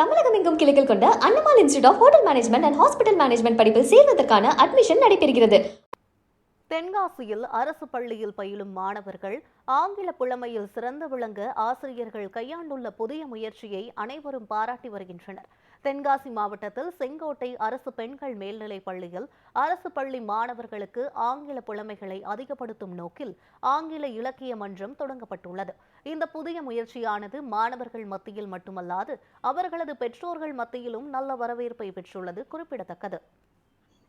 தமிழகம் எங்கும் கிளைகள் கொண்ட Annamalai institute of hotel management and hospital management படிப்பில் சேர்வதற்கான அட்மிஷன் நடைபெறுகிறது. தென்காசியில் அரசு பள்ளியில் பயிலும் மாணவர்கள் ஆங்கில புலமையில் சிறந்து விளங்க ஆசிரியர்கள் கையாண்டுள்ள புதிய முயற்சியை அனைவரும் பாராட்டி வருகின்றனர். தென்காசி மாவட்டத்தில் செங்கோட்டை அரசு பெண்கள் மேல்நிலைப் பள்ளியில் அரசு பள்ளி மாணவர்களுக்கு ஆங்கில புலமைகளை அதிகப்படுத்தும் நோக்கில் ஆங்கில இலக்கிய மன்றம் தொடங்கப்பட்டுள்ளது. இந்த புதிய முயற்சியானது மாணவர்கள் மத்தியில் மட்டுமல்லாது அவர்களது பெற்றோர்கள் மத்தியிலும் நல்ல வரவேற்பை பெற்றுள்ளது குறிப்பிடத்தக்கது.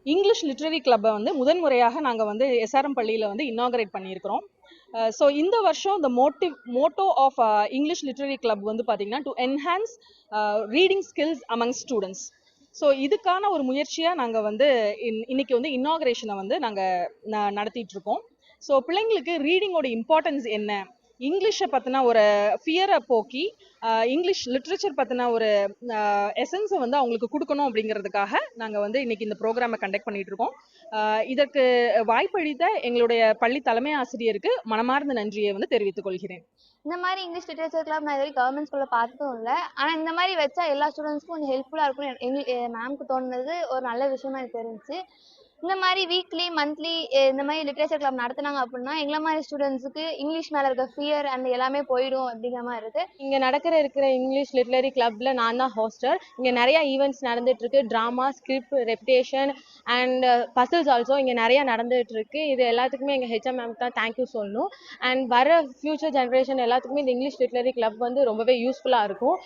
இங்கிலீஷ் லிட்ரரி கிளப்பை வந்து முதன்முறையாக நாங்கள் வந்து எஸ்ஆர்எம் பள்ளியில் வந்து இன்னாகரேட் பண்ணியிருக்கிறோம். ஸோ இந்த வருஷம் இந்த motive motto of English literary club வந்து பார்த்தீங்கன்னா to enhance reading skills among students so இதுக்கான ஒரு முயற்சியாக நாங்கள் வந்து இன் இன்னைக்கு வந்து இன்னாகரேஷனை வந்து நாங்கள் நடத்திட்டு இருக்கோம். ஸோ பிள்ளைங்களுக்கு ரீடிங்கோட இம்பார்ட்டன்ஸ் என்ன? இங்கிலீஷை பற்றின ஒரு ஃபியரை போக்கி இங்கிலீஷ் லிட்ரேச்சர் பற்றின ஒரு எசன்ஸை வந்து அவங்களுக்கு கொடுக்கணும் அப்படிங்கிறதுக்காக நாங்கள் வந்து இன்னைக்கு இந்த ப்ரோக்ராமை கண்டக்ட் பண்ணிட்டு இருக்கோம். இதற்கு வாய்ப்பளித்த எங்களுடைய பள்ளி தலைமை ஆசிரியருக்கு மனமார்ந்த நன்றியை வந்து தெரிவித்துக் கொள்கிறேன். இந்த மாதிரி இங்கிலீஷ் லிட்ரேச்சர் கிளப் நான் இது வரைக்கும் கவர்மெண்ட் ஸ்கூலில் பார்த்ததும் இல்லை. ஆனால் இந்த மாதிரி வச்சா எல்லா ஸ்டூடெண்ட்ஸ்க்கும் கொஞ்சம் ஹெல்ப்ஃபுல்லாக இருக்கும் எங்களுக்கு மேம்க்கு தோணுனது ஒரு நல்ல விஷயமா எனக்கு தெரிஞ்சுச்சு. இந்த மாதிரி வீக்லி மந்த்லி இந்த மாதிரி லிட்ரேச்சர் கிளப் நடத்துனாங்க அப்படின்னா எங்களை மாதிரி ஸ்டூடெண்ட்ஸுக்கு இங்கிலீஷ் மேலே இருக்க ஃபியர் அண்ட் எல்லாமே போயிடும் அப்படிங்கிற மாதிரி இருக்கு. இங்க நடக்கிற இருக்கிற இங்கிலீஷ் லிட்ரரி கிளப்ல நான் தான் ஹோஸ்டர் இங்க நிறைய ஈவெண்ட்ஸ் நடந்துட்டு இருக்கு. Drama script recitation and puzzles also இங்க நிறைய நடந்துட்டு இருக்கு. இது எல்லாத்துக்குமே எங்க ஹெச்எம் மேம் தான் தேங்க்யூ சொல்லணும். அண்ட் வர ஃபியூச்சர் ஜென்ரேஷன் எல்லாத்துக்குமே இந்த இங்கிலீஷ் லிட்ரரி கிளப் வந்து ரொம்பவே யூஸ்ஃபுல்லா இருக்கும்.